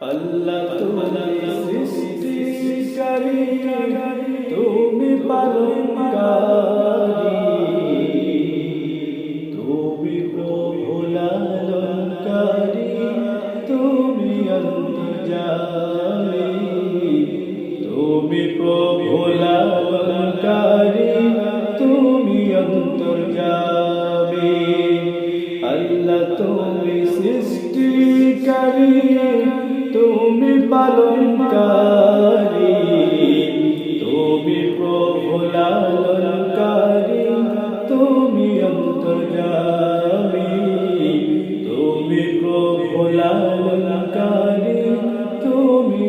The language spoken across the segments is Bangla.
আল্লাহ তুমি সৃষ্টিকারী। তুমি পালনকারী। তুমি প্রভুলালনকারী। তুমি অন্তর্জামী তুমি প্রভুলালনকারী তুমি অন্তর্জামী আল্লাহ তুমি সৃষ্টিকারী। প্রভুলালনকারী তুমি অন্তর্জামী তুমি তুমি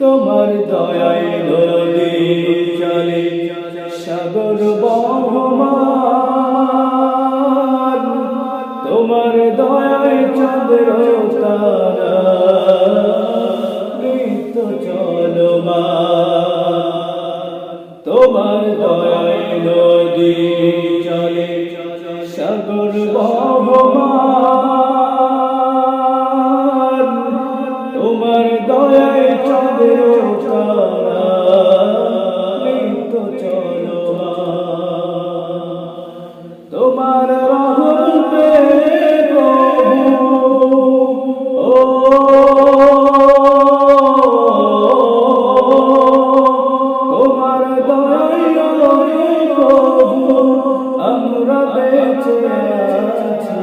তোমার দয়ায় চলে তোমার দয়ায় চন্দ্র তারা চলে সাগর ভগবান তোমার দয়ায় চলে চলমান তোমার বেঁচে আছি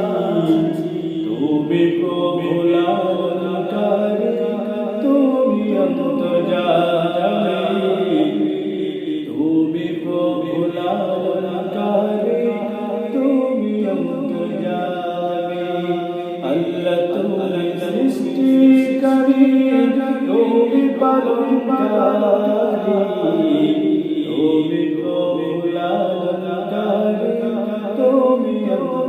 তুমি প্রভু লালনকারী তুমি অন্তর্জামী তুমি প্রভু লালনকারী তুমি অন্তর্জামী আল্লাহ তুমি সৃষ্টিকারী, তুমি পালনকারী। তুমি you.